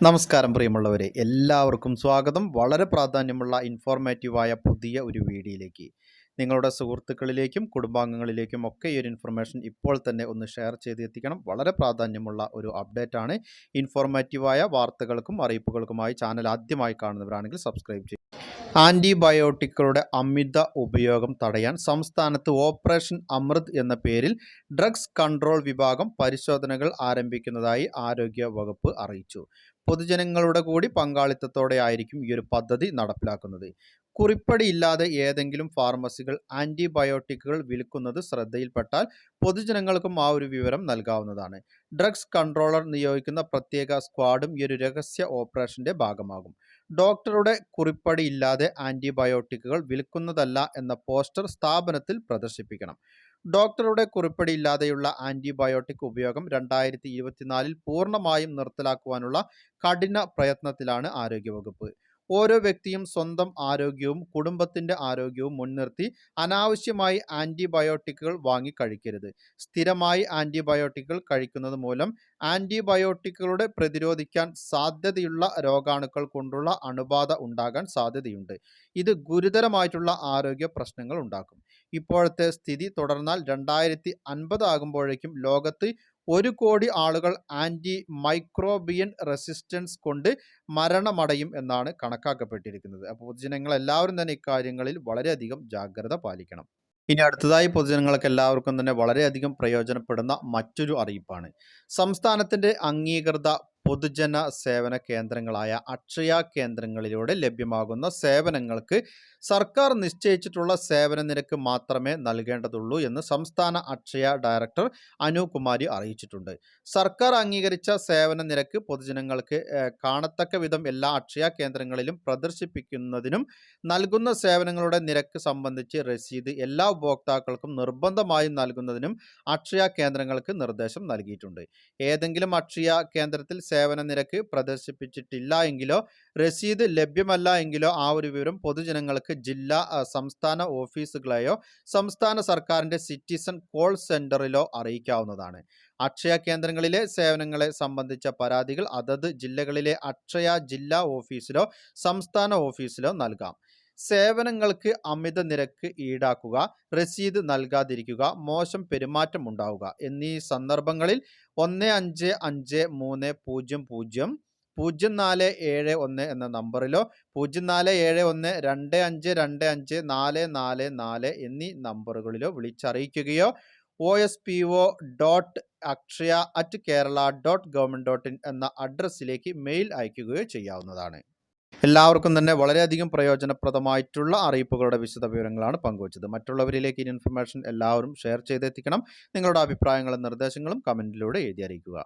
നമസ്കാരം പ്രിയമുള്ളവരെ എല്ലാവർക്കും സ്വാഗതം. വളരെ പ്രാധാന്യമുള്ള ഇൻഫോർമേറ്റീവായ പുതിയ ഒരു വീഡിയോയിലേക്ക്. നിങ്ങളുടെ സുഹൃത്തുക്കളിലേക്കും കുടുംബാംഗങ്ങളിലേക്കും ഒക്കെ ഈ ഒരു ഇൻഫർമേഷൻ ഇപ്പോൾ തന്നെ ഒന്ന് ഷെയർ ചെയ്ത് എത്തിക്കണം. വളരെ പ്രാധാന്യമുള്ള ഒരു അപ്ഡേറ്റ് ആണ്. ഇൻഫോർമേറ്റീവായ വാർത്തകൾക്കും അറിയിപ്പുകൾക്കുമായി ചാനൽ ആദ്യമായി കാണുന്നവരാണെങ്കിൽ സബ്സ്ക്രൈബ് ചെയ്യും ആന്റിബയോട്ടിക്കുകളുടെ അമിത ഉപയോഗം തടയാൻ സംസ്ഥാനത്ത് ഓപ്പറേഷൻ അമൃത് എന്ന പേരിൽ ഡ്രഗ്സ് കൺട്രോൾ വിഭാഗം പരിശോധനകൾ ആരംഭിക്കുന്നതായി ആരോഗ്യ വകുപ്പ് അറിയിച്ചു. പൊതുജനങ്ങളുടെ കൂടി പങ്കാളിത്തത്തോടെ ആയിരിക്കും ഈ ഒരു പദ്ധതി നടപ്പിലാക്കുന്നത്. കുറിപ്പടിയില്ലാതെ ഏതെങ്കിലും ഫാർമസികൾ ആന്റിബയോട്ടിക്കുകൾ വിൽക്കുന്നത് ശ്രദ്ധയിൽപ്പെട്ടാൽ പൊതുജനങ്ങൾക്കും ആ ഒരു വിവരം നൽകാവുന്നതാണ്. ഡ്രഗ്സ് കൺട്രോളർ നിയോഗിക്കുന്ന പ്രത്യേക സ്ക്വാഡും ഈ ഒരു രഹസ്യ ഓപ്പറേഷന്റെ ഭാഗമാകും. ഡോക്ടറുടെ കുറിപ്പടിയില്ലാതെ ആന്റിബയോട്ടിക്കുകൾ വിൽക്കുന്നതല്ല എന്ന പോസ്റ്റർ സ്ഥാപനത്തിൽ പ്രദർശിപ്പിക്കണം. ഡോക്ടറുടെ കുറിപ്പടിയില്ലാതെയുള്ള ആന്റിബയോട്ടിക് ഉപയോഗം രണ്ടായിരത്തി ഇരുപത്തിനാലിൽ പൂർണമായും നിർത്തലാക്കുവാനുള്ള കഠിന പ്രയത്നത്തിലാണ് ആരോഗ്യവകുപ്പ്. ഓരോ വ്യക്തിയും സ്വന്തം ആരോഗ്യവും കുടുംബത്തിന്റെ ആരോഗ്യവും മുൻനിർത്തി അനാവശ്യമായി ആന്റിബയോട്ടിക്കുകൾ വാങ്ങി കഴിക്കരുത്. സ്ഥിരമായി ആന്റിബയോട്ടിക്കുകൾ കഴിക്കുന്നത് മൂലം ആന്റിബയോട്ടിക്കുകളുടെ പ്രതിരോധിക്കാൻ സാധ്യതയുള്ള രോഗാണുക്കൾ കൊണ്ടുള്ള അണുബാധ ഉണ്ടാകാൻ സാധ്യതയുണ്ട്. ഇത് ഗുരുതരമായിട്ടുള്ള ആരോഗ്യ പ്രശ്നങ്ങൾ ഉണ്ടാക്കും. ഇപ്പോഴത്തെ സ്ഥിതി തുടർന്നാൽ രണ്ടായിരത്തി അൻപത് ആകുമ്പോഴേക്കും ലോകത്ത് ഒരു കോടി ആളുകൾ ആന്റി മൈക്രോബിയൻ റെസിസ്റ്റൻസ് കൊണ്ട് മരണമടയും എന്നാണ് കണക്കാക്കപ്പെട്ടിരിക്കുന്നത്. അപ്പോൾ പൊതുജനങ്ങൾ എല്ലാവരും തന്നെ ഇക്കാര്യങ്ങളിൽ വളരെയധികം ജാഗ്രത പാലിക്കണം. ഇനി അടുത്തതായി പൊതുജനങ്ങൾക്ക് എല്ലാവർക്കും തന്നെ വളരെയധികം പ്രയോജനപ്പെടുന്ന മറ്റൊരു അറിയിപ്പാണ്. സംസ്ഥാനത്തിന്റെ അംഗീകൃത പൊതുജന സേവന കേന്ദ്രങ്ങളായ അക്ഷയ കേന്ദ്രങ്ങളിലൂടെ ലഭ്യമാകുന്ന സേവനങ്ങൾക്ക് സർക്കാർ നിശ്ചയിച്ചിട്ടുള്ള സേവന നിരക്ക് മാത്രമേ നൽകേണ്ടതുള്ളൂ എന്ന് സംസ്ഥാന അക്ഷയ ഡയറക്ടർ അനുകുമാരി അറിയിച്ചിട്ടുണ്ട്. സർക്കാർ അംഗീകരിച്ച സേവന നിരക്ക് പൊതുജനങ്ങൾക്ക് കാണത്തക്ക വിധം എല്ലാ അക്ഷയ കേന്ദ്രങ്ങളിലും പ്രദർശിപ്പിക്കുന്നതിനും നൽകുന്ന സേവനങ്ങളുടെ നിരക്ക് സംബന്ധിച്ച് രസീത് എല്ലാ ഉപഭോക്താക്കൾക്കും നിർബന്ധമായും നൽകുന്നതിനും അക്ഷയ കേന്ദ്രങ്ങൾക്ക് നിർദ്ദേശം നൽകിയിട്ടുണ്ട്. ഏതെങ്കിലും അക്ഷയ കേന്ദ്രത്തിൽ സേവന നിരക്ക് പ്രദർശിപ്പിച്ചിട്ടില്ല എങ്കിലോ രസീത് ലഭ്യമല്ല എങ്കിലോ ആ ഒരു വിവരം പൊതുജനങ്ങൾക്ക് ജില്ലാ സംസ്ഥാന ഓഫീസുകളെയോ സംസ്ഥാന സർക്കാരിന്റെ സിറ്റിസൺ കോൾ സെന്ററിലോ അറിയിക്കാവുന്നതാണ്. അക്ഷയ കേന്ദ്രങ്ങളിലെ സേവനങ്ങളെ സംബന്ധിച്ച പരാതികൾ അതത് ജില്ലകളിലെ അക്ഷയ ജില്ലാ ഓഫീസിലോ സംസ്ഥാന ഓഫീസിലോ നൽകാം. സേവനങ്ങൾക്ക് അമിത നിരക്ക് ഈടാക്കുക രസീത് നൽകാതിരിക്കുക മോശം പെരുമാറ്റം ഉണ്ടാവുക. എന്നീ സന്ദർഭങ്ങളിൽ ഒന്ന് അഞ്ച് അഞ്ച് മൂന്ന് പൂജ്യം പൂജ്യം പൂജ്യം നാല് ഏഴ് ഒന്ന് എന്ന നമ്പറിലോ പൂജ്യം നാല് ഏഴ് ഒന്ന് രണ്ട് അഞ്ച് രണ്ട് അഞ്ച് നാല് നാല് നാല് എന്നീ നമ്പറുകളിലോ വിളിച്ചറിയിക്കുകയോ O S P O dot Akshaya at Kerala dot government dot in എന്ന അഡ്രസ്സിലേക്ക് മെയിൽ അയക്കുകയോ ചെയ്യാവുന്നതാണ്. എല്ലാവർക്കും തന്നെ വളരെയധികം പ്രയോജനപ്രദമായിട്ടുള്ള അറിയിപ്പുകളുടെ വിശദ വിവരങ്ങളാണ് പങ്കുവച്ചത്. മറ്റുള്ളവരിലേക്ക് ഈ ഇൻഫർമേഷൻ എല്ലാവരും ഷെയർ ചെയ്തെത്തിക്കണം. നിങ്ങളുടെ അഭിപ്രായങ്ങളും നിർദ്ദേശങ്ങളും കമന്റിലൂടെ എഴുതി അറിയിക്കുക.